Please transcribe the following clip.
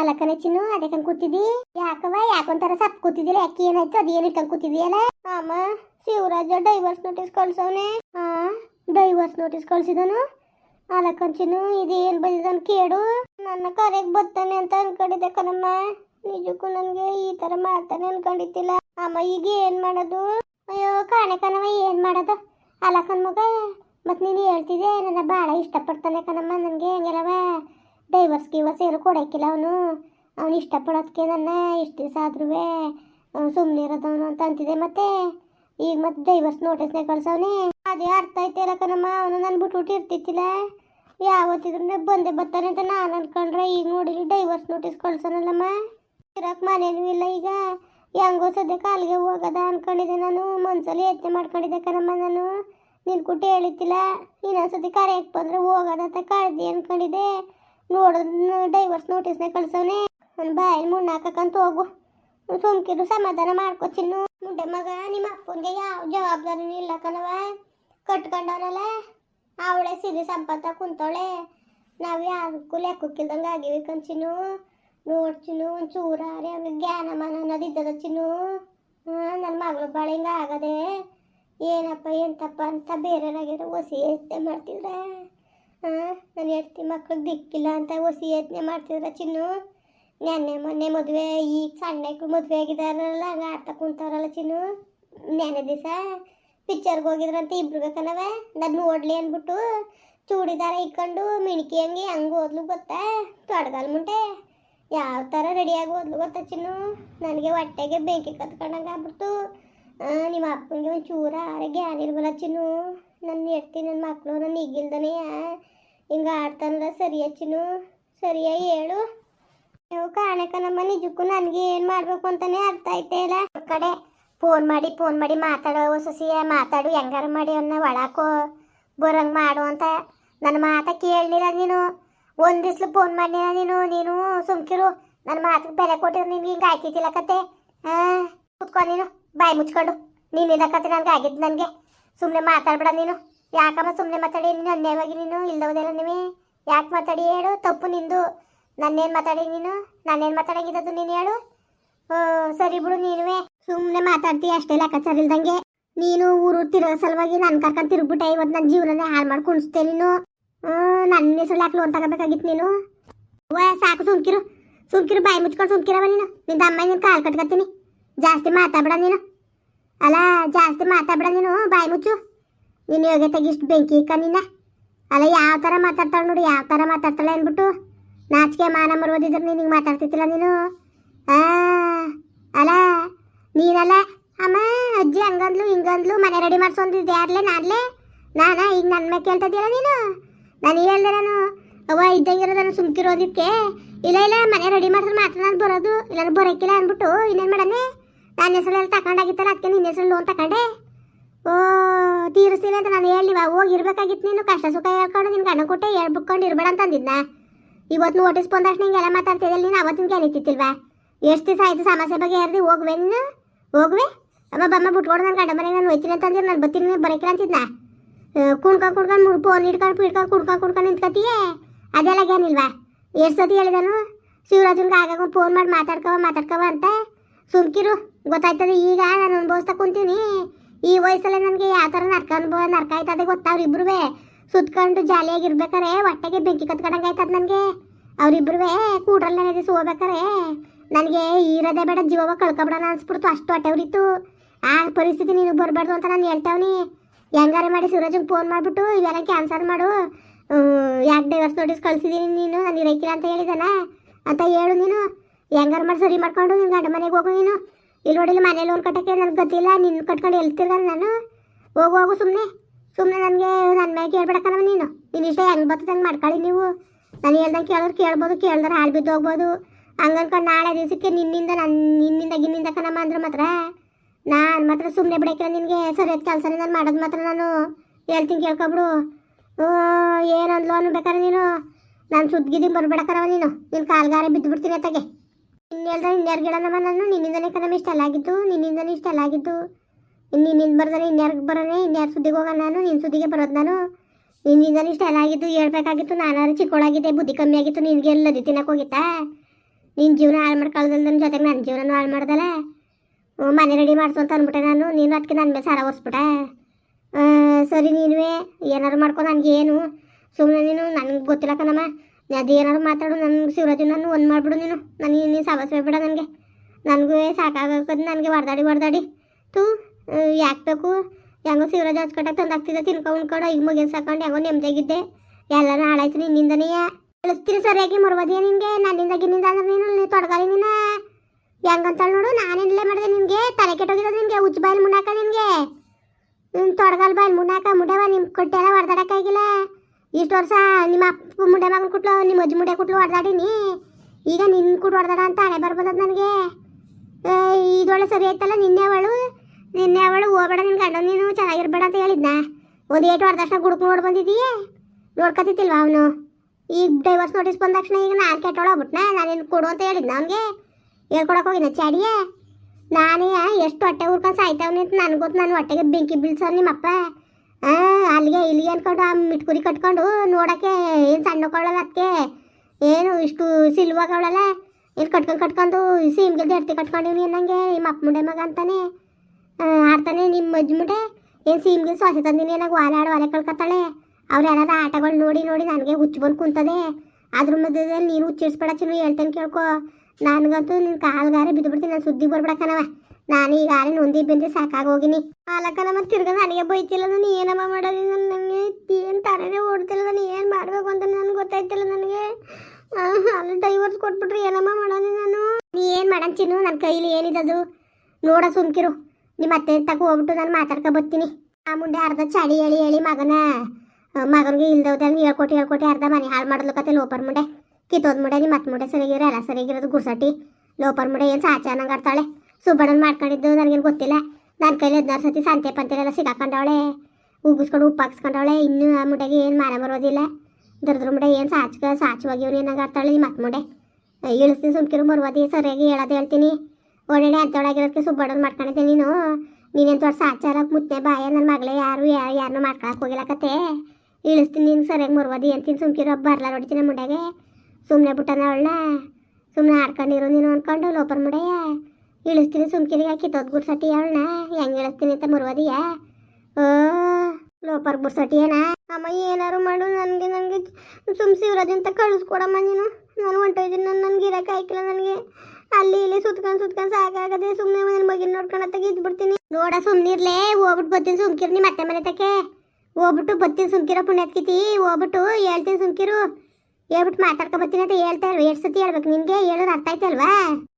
ಅಲಕ್ಕನೆ ಚಿನ್ನು ಅದಕ್ಕಂಗ್ ಕೂತಿದ್ದಿ? ಯಾಕವ ಯಾಕೊಂತರ ಸಪ್ ಕೂತಿದ್ದಿಲ್ಲ? ಅಕ್ಕಿ ಏನಾಯ್ತು? ಅದೇನು ಇಟ್ಕೊಂಡ್ ಕೂತಿದ್ಯಲ್ಲ ಅಮ್ಮ ಶಿವರಾಜ ಡೈವರ್ಸ್ ನೋಟಿಸ್ ಕಳ್ಸವನೆ. ಹಾ ಡೈವರ್ಸ್ ನೋಟಿಸ್ ಕಳ್ಸಿದನು. ಅಲಕ್ಕನ್ ಚಿನ್ನು, ಇದೇನು ಬಂದಿದ್ದಾನ ಕೇಳು ನನ್ನ ಕರೆಗೆ ಬರ್ತಾನೆ ಅಂತ ಅನ್ಕೊಂಡಿದ್ದೆ ಕಣಮ್ಮ. ನಿಜಕ್ಕೂ ನನಗೆ ಈ ತರ ಮಾಡ್ತಾನೆ ಅನ್ಕೊಂಡಿದ್ದಿಲ್ಲ. ಅಮ್ಮ ಈಗ ಏನು ಮಾಡೋದು? ಅಯ್ಯೋ, ಕಾಣೆ ಕಣವ ಏನು ಮಾಡೋದು? ಅಲಕ್ಕನ್ ಮಗ ಮತ್ತು ನೀನು ಹೇಳ್ತಿದ್ದೆ, ನನ್ನ ಭಾಳ ಇಷ್ಟಪಡ್ತಾನೆ ಕಣಮ್ಮ, ನನಗೆ ಹಂಗೆಲ್ಲವ ಡೈವರ್ಸ್ ಗಿವರ್ಸ್ ಏನು ಕೊಡೋಕ್ಕಿಲ್ಲ ಅವನು. ಅವನು ಇಷ್ಟಪಡೋದಕ್ಕೆ ನನ್ನ ಇಷ್ಟು ದಿವಸ ಆದ್ರೂ ಸುಮ್ಮನೆ ಇರೋದವನು ಅಂತ ಅಂತಿದೆ. ಮತ್ತೆ ಈಗ ಮತ್ತೆ ಡೈವರ್ಸ್ ನೋಟಿಸ್ನೇ ಕಳ್ಸವನೆ. ಅದೇ ಅರ್ಥ ಐತೆ ಕಣಮ್ಮ ಅವನು ನನ್ನ ಬಿಟ್ಬಿಟ್ಟು ಇರ್ತಿತ್ತಿಲ್ಲ ಯಾವತ್ತಿದ್ರು ಬಂದೆ ಬರ್ತಾನೆ ಅಂತ ನಾನು ಅನ್ಕೊಂಡ್ರೆ ಈಗ ನೋಡಿ ಡೈವರ್ಸ್ ನೋಟಿಸ್ ಕಳ್ಸೋನಲ್ಲಮ್ಮ. ಇರೋಕೆ ಮನೇನೂ ಇಲ್ಲ ಈಗ. ಹೆಂಗೋ ಸದ್ಯ ಕಾಲಿಗೆ ಹೋಗದ ಅನ್ಕೊಂಡಿದ್ದೆ ನಾನು. ಮನ್ಸಲ್ಲಿ ಯತ್ನೆ ಮಾಡ್ಕೊಂಡಿದ್ದೆ ಕಣಮ್ಮ ನಾನು. ನಿನ್ ಕುಟ್ಟಿ ಹೇಳಿತ್ತಿಲ್ಲ ಇನ್ನೊಂದ್ಸತಿ ಕರೆಯಕ್ಕೆ ಬಂದ್ರೆ ಹೋಗೋದಂತ ಅಂತ ಕಾಳ್ದಿ ಅನ್ಕೊಂಡಿದ್ದೆ. ನೋಡಿದ್ರೆ ಡೈವರ್ಸ್ ನೋಟಿಸ್ನೇ ಕಳ್ಸವನೆ. ನನ್ನ ಬಾಯಲ್ಲಿ ಮುಣ್ಣ ಹೋಗು. ಸುಮ್ಕಿರು ಸಮಾಧಾನ ಮಾಡ್ಕೊ ಚಿನ್ನು ಮುಂಡೆ ಮಗ ನಿಮ್ಮ ಅಪ್ಪನಿಗೆ ಯಾವ ಜವಾಬ್ದಾರಿ ಇಲ್ಲ ಕಣವ ಕಟ್ಕೊಂಡವನಲ್ಲ. ಅವಳೆ ಸಿರಿ ಸಂಪತ್ತ ಕುಂತವಳೆ. ನಾವು ಯಾವ್ದಕ್ಕೂ ಲೆಕ್ಕಕ್ಕಿಲ್ದಂಗೆ ಆಗಿವಿ ಕಣ್ಚಿನ್ನು ನೋಡಿ ಚಿನ್ನು, ಒಂದು ಚೂರಾರಿ ಅವ್ನಿಗೆ ಜ್ಞಾನ ಮನ ಅನ್ನೋದು ಇದ್ದದ ಚಿನ್ನು. ಹಾಂ ನನ್ನ ಮಗಳು ಭಾಳ ಹಿಂಗೆ ಆಗದೆ. ಏನಪ್ಪ, ಎಂತಪ್ಪ ಅಂತ ಬೇರೆಯವ್ರಾಗಿರೋ ಹೊಸಿ ಎಷ್ಟೇ ಮಾಡ್ತಿದ್ರೆ? ನನ್ನ ಹೆಂಡತಿ ಮಕ್ಳಿಗೆ ದಿಕ್ಕಿಲ್ಲ ಅಂತ ಹೊಸಿ ಯತ್ನೆ ಮಾಡ್ತಿದ್ರ ಚಿನ್ನು? ನೆನ್ನೆ ಮೊನ್ನೆ ಮದುವೆ ಈಗ ಸಣ್ಣಕ್ಕೆ ಮದುವೆ ಆಗಿದಾರಲ್ಲ, ಹಂಗೆ ಆಡ್ತಾ ಕುಂತಾರಲ್ಲ ಚಿನ್ನು? ನೆನ್ನೆ ದಿವಸ ಪಿಕ್ಚರ್ಗೆ ಹೋಗಿದ್ರಂತ ಇಬ್ರು ಕಣವ ನಾನು ನೋಡ್ಲಿ ಅಂದ್ಬಿಟ್ಟು ಚೂಡಿದಾರ ಇಕ್ಕೊಂಡು ಮಿಣಿಕಿ ಹಂಗೆ ಹಂಗೆ ಓದ್ಲು ಗೊತ್ತಾ? ತೊಡಗಲ್ ಮುಂಟೆ ಯಾವ ಥರ ರೆಡಿಯಾಗಿ ಓದ್ಲು ಗೊತ್ತಾ ಚಿನ್ನು? ನನಗೆ ಹೊಟ್ಟೆಗೆ ಬೆಂಕಿ ಕತ್ಕೊಂಡಂಗೆ ಆಗ್ಬಿಡ್ತು. ನಿಮ್ಮ ಅಪ್ಪನಿಗೆ ಒಂದು ಚೂರ ಆರೋಗ್ಯ ಇಲ್ವಲ್ಲ ಚಿನ್ನು? ನನ್ನ ಹೆಡ್ತಿ, ನನ್ನ ಮಕ್ಕಳು ನನ್ನ ಈಗಿಲ್ದನೇ ಹಿಂಗೆ ಆಡ್ತಾನಲ್ಲ ಸರಿ ಹಚ್ಚಿನು ಸರಿಯಾಗಿ ಹೇಳು. ನೀವು ಕಾಣಕನಮ್ಮ ನಿಜಕ್ಕೂ ನನಗೆ ಏನು ಮಾಡಬೇಕು ಅಂತಲೇ ಅರ್ಥ ಐತೆ ಇಲ್ಲ. ಕಡೆ ಫೋನ್ ಮಾಡಿ ಫೋನ್ ಮಾಡಿ ಮಾತಾಡೋ ಸೊಸಿಯ, ಮಾತಾಡು, ಹೆಂಗಾರು ಮಾಡಿ ಅವನ್ನ ಒಳಕೋ, ಬರಂಗೆ ಮಾಡು ಅಂತ ನನ್ನ ಮಾತ ಕೇಳಲಿಲ್ಲ ನೀನು. ಒಂದು ದಿವ್ಸಲು ಫೋನ್ ಮಾಡಿಲ್ಲ ನೀನು ನೀನು ಸುಮ್ಕಿರು. ನನ್ನ ಮಾತಿಗೆ ಬೆಲೆ ಕೊಟ್ಟಿರೋ, ನಿನ್ಗೆ ಹಿಂಗೆ ಆಯ್ತಿದ್ದಿಲ್ಲ ಕತೆ. ಹಾಂ ಕುತ್ಕೊ ನೀನು, ಬಾಯಿ ಮುಚ್ಕೊಂಡು. ನೀನಿದ ಕತೆ ನನಗೆ ಆಗಿದ್ದು ನನಗೆ. ಸುಮ್ಮನೆ ಮಾತಾಡ್ಬೇಡ ನೀನು. ಯಾಕಮ್ಮ ಸುಮ್ಮನೆ ಮಾತಾಡಿ? ನೀನು ಅನ್ಯಾಯವಾಗಿ ನೀನು ಇಲ್ದವದೆಲ್ಲ ನೀವೇ? ಯಾಕೆ ಮಾತಾಡಿ ಹೇಳು? ತಪ್ಪು ನಿಂದು. ನನ್ನೇನು ಮಾತಾಡಿ ನೀನು? ನಾನೇನು ಮಾತಾಡಂಗಿದ್ದದು ನೀನು ಹೇಳು. ಓ ಸರಿ ಬಿಡು ನೀನುವೆ. ಸುಮ್ಮನೆ ಮಾತಾಡ್ತೀಯ ಅಷ್ಟೇ ಲೆಕ್ಕಾಚಾರ ಇಲ್ದಂಗೆ. ನೀನು ಊರು ತಿರೋ ಸಲುವಾಗಿ ನನ್ನ ಕರ್ಕೊಂಡು ತಿರುಗ್ಬಿಟ್ಟೆ. ಇವತ್ತು ನನ್ನ ಜೀವನನೇ ಹಾಳು ಮಾಡಿ ಕುಣಿಸ್ತೆ ನೀನು. ಹ್ಮ್, ನನ್ನ ಹೆಸರು ಯಾಕೆ ಲೋನ್ ತಗೋಬೇಕಾಗಿತ್ತು ನೀನು? ಓ ಸಾಕು ಸುಮ್ಕಿರು. ಸುಮ್ಕಿರು ಬಾಯಿ ಮುಚ್ಕೊಂಡು ಸುಮ್ಕಿರವ ನೀನು. ನಿನ್ನ ಅಮ್ಮ ನಿನ್ನ ಕಾಲು ಕಟ್ಕೊತೀನಿ ಜಾಸ್ತಿ ಮಾತಾಡ್ಬೇಡ ನೀನು. ಅಲ್ಲ ಜಾಸ್ತಿ ಮಾತಾಡ್ಬೇಡ ನೀನು, ಬಾಯಿ ಮುಚ್ಚು. ನೀನು ಯೋಗ ಇಷ್ಟು ಬೆಂಕಿ ಇಕ್ಕ ನಿನ್ನ. ಅಲ್ಲ ಯಾವ ಥರ ಮಾತಾಡ್ತಾಳೆ ನೋಡಿ, ಯಾವ ಥರ ಮಾತಾಡ್ತಾಳೆ ಅಂದ್ಬಿಟ್ಟು ನಾಚಿಕೆ ಮಾನ ಮರುವುದಿದ್ರೆ ನೀನು ಹಿಂಗೆ ಮಾತಾಡ್ತಿದ್ದಿಲ್ಲ ನೀನು. ಅಲ್ಲ ನೀನಲ್ಲ? ಅಮ್ಮ, ಅಜ್ಜಿ ಹಂಗಂದ್ಲು, ಹಿಂಗಂದ್ಲು, ಮನೆ ರೆಡಿ ಮಾಡ್ಸೊಂದಿದ್ದೆ ಯಾರ್ಲೆ, ನಾನ್ಲೆ? ನಾನಾ, ಈಗ ನನ್ನ ಮೇಲೆ ಕೇಳ್ತಿದ್ದೀರ ನೀನು? ನಾನು ಹೇಳ್ದೆ ನಾನು, ಅವ್ವ ಇದ್ದಂಗಿರೋದನ್ನು ಸುಮ್ಕಿರೋದಕ್ಕೆ ಇಲ್ಲ ಇಲ್ಲ, ಮನೆ ರೆಡಿ ಮಾಡಿದ್ರೆ ಮಾತ್ರ ನಾನು ಬರೋದು ಇಲ್ಲ ಬರೋಕ್ಕಿಲ್ಲ ಅಂದ್ಬಿಟ್ಟು ಇನ್ನೇನು ಮಾಡನೆ ನನ್ನ ಹೆಸರಲ್ಲಿ ತಗೊಂಡಾಗಿತ್ತಲ್ಲ ಅದಕ್ಕೆ ನಿನ್ನ ಹೆಸರು ಲೋನ್ ತಗೊಂಡೆ ಓ, ತೀರಿಸ್ತೀನಿ ಅಂತ ನಾನು ಹೇಳಿವ, ಹೋಗಿರ್ಬೇಕಾಗಿತ್ತು ನೀನು, ಕಷ್ಟ ಸುಖ ಹೇಳ್ಕೊಂಡು ನಿನ್ನ ಗಂಡ ಕೊಟ್ಟೆ, ಹೇಳ್ಬಿಟ್ಕೊಂಡು ಇರ್ಬೇಡ ಅಂತ ಅಂದಿದ್ನ. ಇವತ್ತು ನೋಟಿಸ್ ಬಂದಷ್ಟು ಹಿಂಗೆಲ್ಲ ಮಾತಾಡ್ತಿದ್ದಲ್ಲಿ ನೀನು ಅವತ್ತಿನ ಕೇಳಿತಿತ್ತಿಲ್ವಾ ಎಷ್ಟು ದಿವಸ ಆಯಿತು ಸಮಸ್ಯೆ ಬಗ್ಗೆ ಹೇಳ್ದಿ, ಹೋಗ್ವೆ ನೀನು? ಹೋಗ್ವೆ? ಅಮ್ಮ, ಬಮ್ಮ ಬಿಟ್ಕೊಡು ನನ್ನ ಗಂಡ ಮನೆಗೆ ನಾನು ಹೋಯ್ತೀನಿ ಅಂತಂದ್ರೆ ನಾನು ಬರ್ತೀನಿ ಬರೋಕಿಲ್ಲ ಅಂತಿದ್ನ? ಕುಣ್ಕೊಂಡು ಕುಣ್ಕೊಂಡು ಫೋನ್ ಹಿಡ್ಕೊಂಡು ಹಿಡ್ಕೊಂಡು ಕುಡ್ಕೊಂಡು ಕುಡ್ಕೊಂಡು ನಿಂತ್ಕತಿಯೇ ಅದೆಲ್ಲ ಏನಿಲ್ವಾ? ಎಷ್ಟು ಸತಿ ಹೇಳಿದನು? ಶಿವರಾಜನ್ಗೆ ಆಗಾಗ ಫೋನ್ ಮಾಡಿ ಮಾತಾಡ್ಕವ ಮಾತಾಡ್ಕವ ಅಂತ? ಸುಮ್ಕಿರು, ಗೊತ್ತಾಯ್ತದೆ, ಈಗ ನಾನು ಅನುಭವಿಸ್ತಾ ಕುಂತೀನಿ. ಈ ವಯಸ್ಸಲ್ಲೇ ನನಗೆ ಯಾವ ಥರ ನರ್ಕ ಅನುಭವ, ನರ್ಕ ಆಯ್ತದೆ ಗೊತ್ತಾ ಅವ್ರಿಬ್ರುವೆ ಸುತ್ಕೊಂಡು ಜಾಲಿಯಾಗಿರ್ಬೇಕಾರೆ, ಹೊಟ್ಟೆಗೆ ಬೆಂಕಿ ಕತ್ಕೊಂಡಂಗೆ ಆಯ್ತದ ನನಗೆ. ಅವರಿಬ್ರುವೆ ಕೂಡ್ರಲ್ಲಿ ನನಗೆ ಸೋಬೇಕಾರೆ. ನನಗೆ ಇರೋದೇ ಬೇಡ, ಜೀವವ ಕಳ್ಕೊಬಿಡೋಣ ಅನ್ಸ್ಬಿಡ್ತು, ಅಷ್ಟು ಹೊಟ್ಟೆವ್ರಿತ್ತು. ಆ ಪರಿಸ್ಥಿತಿ ನೀನು ಬರಬಾರ್ದು ಅಂತ ನಾನು ಹೇಳ್ತಾವ್ನಿ. ಹೆಂಗಾರೆ ಮಾಡಿ ಸೂರಜಂಗೆ ಫೋನ್ ಮಾಡಿಬಿಟ್ಟು, ಇವೆಲ್ಲ ಕ್ಯಾನ್ಸಲ್ ಮಾಡು. ಯಾಕೆ ಡೈವರ್ಸ್ ನೋಟಿಸ್ ಕಳಿಸಿದ್ದೀನಿ ನೀನು? ನಾನು ಇರೈಕಿಲ್ಲ ಅಂತ ಹೇಳಿದಾನ? ಅಂತ ಹೇಳು ನೀನು. ಹೆಂಗಾರ ಮಾಡಿ ಸರಿ ಮಾಡ್ಕೊಂಡು ನಿನ್ನ ಗಂಡ ಮನೆಗೆ ಹೋಗು ನೀನು? ಇಲ್ಲಿ ನೋಡಿಲ್ಲ ಮನೆ ಲೋನ್ ಕಟ್ಟಕ್ಕೆ ನನಗೆ ಗೊತ್ತಿಲ್ಲ ನಿನ್ನ ಕಟ್ಕೊಂಡು ಎಲ್ತಿರ್ಗ ನಾನು? ಹೋಗು ಹೋಗು ಸುಮ್ಮನೆ ಸುಮ್ಮನೆ ನನಗೆ ನನ್ನ ಮೇಲೆ ಕೇಳ್ಬೇಡಕ್ಕನವ ನೀನು. ನೀನು ಇಷ್ಟ ಹೆಂಗೆ ಬರ್ತದೆ ಹಂಗೆ ಮಾಡ್ಕೊಳ್ಳಿ ನೀವು. ನಾನು ಹೇಳ್ದಂಗೆ ಕೇಳಿದ್ರೆ ಕೇಳ್ಬೋದು, ಕೇಳಿದ್ರೆ ಹಾಳು ಬಿದ್ದು ಹೋಗ್ಬೋದು. ಹಂಗೆ ಅನ್ಕೊಂಡು ನಾಳೆ ದಿವಸಕ್ಕೆ ನಿನ್ನಿಂದ ನನ್ನ ನಿನ್ನಿಂದ ಗಿನ್ನಿಂದ ಕನಮ್ಮ ಅಂದ್ರೆ ಮಾತ್ರ. ನಾನು ಮಾತ್ರ ಸುಮ್ಮನೆ ಬಿಡಕ್ಕೆ ನಿನಗೆ. ಸರಿಯಾದ ಕೆಲಸನೇ ನಾನು ಮಾಡೋದು ಮಾತ್ರ ನಾನು. ಹೇಳ್ತೀನಿ ಕೇಳ್ಕೊಬಿಡು. ಏನಂದ್ಲು ಅನ್ಬೇಕಾರೆ ನೀನು? ನಾನು ಸುದ್ದಿದ್ದು ಬರ್ಬೇಡಕ್ಕನವ ನೀನು. ನಿನ್ನ ಕಾಲ್ಗಾರೆ ಬಿದ್ದು ಬಿಡ್ತೀನಿ ಅತ್ತಾಗೆ. ಹೇಳ್ದೆ ಇನ್ಯಾರು ಗಿಡನಮ್ಮ ನಾನು ನಿನ್ನಿಂದನೇ ಕನಮ ಇಷ್ಟ ಅಲ್ಲಾಗಿತ್ತು ನಿನ್ನಿಂದನೇ ಇಷ್ಟ ಅಲ್ಲಾಗಿತ್ತು ನಿನ್ನಿಂದ ಬರ್ದಾನೆ, ಇನ್ಯಾರಿಗೆ ಬರೋನೆ, ಇನ್ಯಾರು ಸುದ್ದಿಗೆ ಹೋಗೋಣ ನಾನು ನಿನ್ನ ಸುದ್ದಿಗೆ ಬರೋದು ನಾನು. ನಿನ್ನಿಂದನೇ ಇಷ್ಟ ಅಲ್ಲಾಗಿತ್ತು ಹೇಳ್ಬೇಕಾಗಿತ್ತು, ನಾನಾರು ಚಿಕ್ಕವಳಾಗಿದ್ದೆ ಬುದ್ಧಿ ಕಮ್ಮಿ ಆಗಿತ್ತು, ನಿನಗೆ ಎಲ್ಲದಿ ತಿನ್ನಕ್ಕೆ ಹೋಗಿತ್ತಾ? ನಿನ್ನ ಜೀವನ ಹಾಳು ಮಾಡ್ಕೊಳ್ಳೋದಲ್ಲ ನನ್ನ ಜೊತೆಗೆ ನನ್ನ ಜೀವನನೂ ಹಾಳು ಮಾಡ್ದಲ್ಲ ಮನೆ ರೆಡಿ ಮಾಡಿಸು ಅಂತ ಅಂದ್ಬಿಟ್ಟೆ ನಾನು, ನೀನು ಅದಕ್ಕೆ ನನ್ನ ಮೇಲೆ ಸಾರ ಒರೆಸ್ಬಿಟ್ಟೆ ಸರಿ ನೀನುವೇ, ಏನಾರು ಮಾಡ್ಕೊ ನನಗೆ ಏನು ಸುಮ್ಮನೆ ನೀನು, ನನಗೆ ಗೊತ್ತಿಲ್ಲ ಕಣಮ್ಮ. ಅದು ಏನಾರು ಮಾತಾಡು ನನ್ನ ಶಿವರಾಜು ನಾನು ಒಂದು ಮಾಡಿಬಿಡು ನೀನು. ನನಗೆ ನೀನು ಸವಸ್ವೆ ಬೇಡ ನನಗೆ. ನನಗೂ ಸಾಕಾಗಕ್ಕದು ನನಗೆ ಹೊಡೆದಾಡಿ ಹೊಡೆದಾಡಿ ತೂ ಯಾಕೆ ಬೇಕು? ಹೆಂಗೋ ಶಿವರಾಜ್ ಹಚ್ಕಟ್ಟ ತಂದಾಗ್ತಿದ್ದೆ ತಿನ್ಕೊ ಉಣ್ಕೊಂಡು ಈಗ ಮುಗಿನ ಸಾಕೊಂಡು ಹೆಂಗೋ ನೆಮ್ಮದಿಯಾಗಿದ್ದೆ ಎಲ್ಲನೂ ಹಾಳಾಯ್ತು ನಿನ್ನಿಂದನೇ ಕಳಿಸ್ತೀನಿ ಸರಿಯಾಗಿ ಮರುವದಿಯ ನಿನಗೆ? ನನ್ನಿಂದ, ಗಿನ್ನಿಂದ ಅಂದ್ರೆ ನೀನು ನೀನು ತೊಡಗಾಲಿ ನೀನು. ಹೆಂಗಂತ ನೋಡು ನಾನಿಲ್ಲೇ ಮಾಡಿದೆ ನಿನಗೆ. ತಲೆ ಕೆಟ್ಟೋಗಿರೋದು ನಿನಗೆ ಉಚ್ಚ ಬಾಯಲ್ಲಿ ಮುನ್ನಾಕ ನಿನಗೆ. ನಿನ್ನ ತೊಡಗಲ್ ಬಾಯಲ್ಲಿ ಮುನ್ನಾಕ ಮುಡವ ನಿಮ್ಮ ಕೊಟ್ಟೆಲ್ಲ ಹೊಡೆದಾಡಕ್ಕಾಗಿಲ್ಲ ಇಷ್ಟು ವರ್ಷ ನಿಮ್ಮ ಅಪ್ಪ ಮುಂಡೆ ಮಗನ ಕುಟ್ಲು, ನಿಮ್ಮ ಅಜ್ಜಿ ಮುಂಡೆ ಕುಟ್ಲು ಹೊಡೆದಾಡೀನಿ. ಈಗ ನಿನ್ನ ಕುಟ್ ಹೊಡೆದಾಡ ಅಂತ ಹಣೆ ಬರ್ಬೋದ ನನಗೆ. ಇದೊಳ್ಳೆ ಸರಿ ಆಯ್ತಲ್ಲ, ನಿನ್ನೆ ಅವಳು ನಿನ್ನೆ ಅವಳು ಹೋಗ್ಬೇಡ ನಿನ್ನ ಗಂಡ ನೀನು ಚೆನ್ನಾಗಿರ್ಬೇಡ ಅಂತ ಹೇಳಿದ್ನ? ಒಂದು ಏಟು ಹೊಡೆದಷ್ಟು ಗುಡುಕ್ ನೋಡಿ ಬಂದಿದ್ದೀಯೇ ನೋಡ್ಕೊತಿತ್ತಿಲ್ವ ಅವನು? ಈಗ ಡೈವರ್ಸ್ ನೋಟಿಸ್ ಬಂದ ತಕ್ಷಣ ಈಗ ನಾನು ಕೆಟ್ಟೋಳ ನಾನು ನಿನ್ನ ಕೊಡು ಅಂತ ಹೇಳಿದ್ನ ಅವನಿಗೆ? ಹೇಳ್ಕೊಡಕ್ಕೆ ಹೋಗಿದ್ನ ಚಾಡಿಯೇ ನಾನೇ, ಎಷ್ಟು ಹೊಟ್ಟೆ ಉರ್ಕೊಂಡು ಸಾಯ್ತಾವನಿ ಅಂತ ನನಗೆ ಗೊತ್ತು, ನಾನು ಹೊಟ್ಟೆಗೆ ಬೆಂಕಿ ಬೀಳ್ಸೋ ನಿಮ್ಮಪ್ಪ. ಅಲ್ಲಿಗೆ ಇಲ್ಲಿಗೆ ಅನ್ಕೊಂಡು ಆ ಮಿಟ್ಕುರಿ ಕಟ್ಕೊಂಡು ನೋಡೋಕ್ಕೆ ಏನು ಸಣ್ಣ ಕೊಳ್ಳಲ್ಲ ಅದಕ್ಕೆ ಏನು ಇಷ್ಟು ಸಿಲ್ವಾಗವಳಲ್ಲ ಇಲ್ಲಿ ಕಟ್ಕೊಂಡು ಕಟ್ಕೊಂಡು ಸೀಮ್ಗೆ ಜಡ್ತಿ ಕಟ್ಕೊಂಡಿವ್ನಿ ಅನ್ನಂಗೆ ನಿಮ್ಮ ಅಪ್ಪ ಮುಂಡೆ ಮಗ ಅಂತಾನೆ. ಆಡ್ತಾನೆ ನಿಮ್ಮ ಮಜ್ಜಿ ಮುಂಡೆ. ಏನು ಸೀಮ್ಗೆ ಸೊಸೆ ತಂದಿನಿ ಏನಾಗ ಒಲೆ ಆಡು ಒಲೆ ಕಳ್ಕೊತಾಳೆ ಅವ್ರು ಯಾರಾದ ಆಟಗಳು ನೋಡಿ ನೋಡಿ ನನಗೆ ಹುಚ್ಚು ಬಂದು ಕುಂತದೆ. ಅದ್ರ ಮಧ್ಯದಲ್ಲಿ ನೀನು ಹುಚ್ಚಿಡ್ಸ್ಬೇಡ ಚಿನ್ನು ಹೇಳ್ತೇನೆ ಕೇಳ್ಕೊ. ನನಗಂತೂ ನಿನ್ನ ಕಾಲ್ಗಾರೆ ಬಿದ್ದು ಬಿಡ್ತೀನಿ ನಾನು ಸುದ್ದಿ ಬರ್ಬಿಡಕ್ಕನವ. ನಾನು ಈಗ ಆರೆ ನೊಂದಿ ಬಂದು ಸಾಕಾಗೋಗಿನಿ ಹಾಲಕ್ಕನ ನಮ್ಮ ತಿರ್ಗ ನನಗೆ ಬೈತಿಲ್ಲ, ನಾನು ಏನಮ್ಮ ಮಾಡೋದು? ನನಗೆ ಏನು ತಲೆನೇ ಓಡ್ತಿಲ್ಲ, ನಾನು ಏನು ಮಾಡಬೇಕು ಅಂತ ನನಗೆ ಗೊತ್ತಾಯ್ತಿಲ್ಲ ನನಗೆ. ಅಲ್ಲಿ ಡೈವರ್ಸ್ ಕೊಟ್ಬಿಟ್ರೆ ಏನಮ್ಮ ಮಾಡೋದು ನಾನು? ನೀ ಏನು ಮಾಡನ್ ಚಿನ್ನು? ನನ್ನ ಕೈಲಿ ಏನಿದದು? ನೋಡ ಸುಮ್ಕಿರು. ನಿಮ್ಮ ಅತ್ತೆ ತಕ ಹೋಗ್ಬಿಟ್ಟು ನಾನು ಮಾತಾಡ್ಕೊ ಬರ್ತೀನಿ. ಆ ಮುಂದೆ ಅರ್ಧ ಚಳಿ ಹೇಳಿ ಹೇಳಿ ಮಗನ. ಮಗನಿಗೆ ಇಲ್ದವ್ದಂಗೆ ಹೇಳ್ಕೊಟ್ಟು ಹೇಳ್ಕೊಟ್ಟು ಅರ್ಧ ಮನೆ ಹಾಳು ಮಾಡ್ಲಕತ್ತೆ ಲೋಪರ್ ಮುಂಡೆ ಕಿತ್ತೋದ್ ಮುಂಡೆ ನಿಮ್ಮ ಮತ್ತೆ ಮುಂಡೆ ಸರಿಗಿರೋ, ಎಲ್ಲ ಸರಿಗಿರೋದು ಗುರ್ಸಟ್ಟಿ ಲೋಪರ್ ಮುಂಡೆ ಏನು ಸಾಚಾನಂಗೆ ಆಡ್ತಾಳೆ? ಸುಬ್ಬಣ್ಣನ ಮಾಡ್ಕೊಂಡಿದ್ದು ನನಗೇನು ಗೊತ್ತಿಲ್ಲ. ನನ್ನ ಕೈಲಿ ಹದಿನಾರು ಸತಿ ಸಂತೆ ಪಂತೆಲೆಲ್ಲ ಸಿಗಾಕೊಂಡವಳೆ. ಉಗಿಸ್ಕೊಂಡು ಉಪ್ಪು ಹಾಕ್ಸ್ಕೊಂಡವಳೆ. ಇನ್ನೂ ಆ ಮುಡೆಗೆ ಏನು ಮಾರ ಬರೋದಿಲ್ಲ. ದರ್ದ್ರ ಮುಡೆ ಏನು ಸಾಚ್ಕ ಸಾಚುವಾಗಿವ್ನು ಏನಾಗ ಆಡ್ತಾಳೆ ನಿಮ್ಮ ಮತ್ತೆ ಮುಂಡೆ ಇಳಿಸ್ತೀನಿ ಸುಮ್ಕಿರು ಮರುವಾದಿ ಸರಿಯಾಗಿ ಹೇಳೋದು ಹೇಳ್ತೀನಿ. ಒಳ್ಳೆ ಅಂತೊಳಗಿರೋದಕ್ಕೆ ಸುಬ್ಬಣ್ಣನ ಮಾಡ್ಕೊಂಡಿದ್ದೆ ನೀನು. ನೀನೇನು ದೊಡ್ಡ ಸಾಚಾರ ಮುತ್ತೆ ಬಾಯ ನನ್ನ ಮಗಳೇ ಯಾರು ಯಾರನ್ನೂ ಮಾಡ್ಕೊಳಕ್ಕೆ ಹೋಗಿಲ್ಲಕತ್ತೆ ಇಳಿಸ್ತೀನಿ ನೀನು ಸರಿಯಾಗಿ ಮರುವಾದಿ ಅಂತೀನಿ ಸುಮ್ಕಿರು. ಬರ್ಲ ಹೊಡಿತೀನಿ ಮುಂಡೆಗೆ ಸುಮ್ಮನೆ ಬಿಟ್ಟನ ಅವಳನ್ನ ಸುಮ್ಮನೆ ಆಡ್ಕೊಂಡಿರು ನೀನು ಅಂದ್ಕೊಂಡು ಲೋಪರ್ ಮುಡೆಯ. ಇಳಿಸ್ತೀನಿ ಸುಮ್ಕಿರಿ ಕಿತ್ತೋದ್ ಗುಡ್ಸಟಿ ಅವಳನ್ನ. ಹೆಂಗ್ ಇಳಿಸ್ತೀನಿ ಅಂತ ಮರ್ವಾದಿಯ? ಓ, ಲೋಪರ್ ಏನ? ಅಮ್ಮ, ಏನಾರು ಮಾಡು, ನನಗೆ ನನಗೆ ಸುಮ್ ಶಿವರಾಜ್ ಅಂತ ಕಳಿಸ್ಕೊಡಮ್ಮ ನೀನು. ನಾನು ಹೊಂಟೋಯ್ತೀನಿ ನಾನು, ನನಗೆ ಇರಕ್ಕೆ ಆಯ್ಕಿಲ್ಲ ನನಗೆ. ಅಲ್ಲಿ ಇಲ್ಲಿ ಸುತ್ಕೊಂಡು ಸುತ್ಕೊಂಡು ಸಾಕಾಗದೆ ಸುಮ್ಮನೆ ನನ್ನ ಮಗಿನ ನೋಡ್ಕೊಂಡು ಇದ್ ಬಿಡ್ತೀನಿ. ನೋಡ ಸುಮ್ಮನಿರ್ಲೇ ಹೋಗ್ಬಿಟ್ಟು ಬರ್ತೀನಿ ಸುಮ್ಕಿರ್ನಿ ಮತ್ತೆ ಮನೆ ತಕ್ಕೆ. ಹೋಗ್ಬಿಟ್ಟು ಬರ್ತೀನಿ ಸುಮ್ಕಿರ ಪುಣ್ಯತ್ಕಿತಿ. ಹೋಗ್ಬಿಟ್ಟು ಹೇಳ್ತೀನಿ ಸುಮ್ಕಿರು. ಹೇಳ್ಬಿಟ್ಟು ಮಾತಾಡ್ಕೊ ಬರ್ತೀನಿ ಅಂತ ಹೇಳ್ತಾ ಇಲ್ವ ಎಷ್ಟು ಸತಿ ಹೇಳ್ಬೇಕು ನಿನಗೆ? ಹೇಳೋದು ಅರ್ಥ ಆಯ್ತಲ್ವಾ?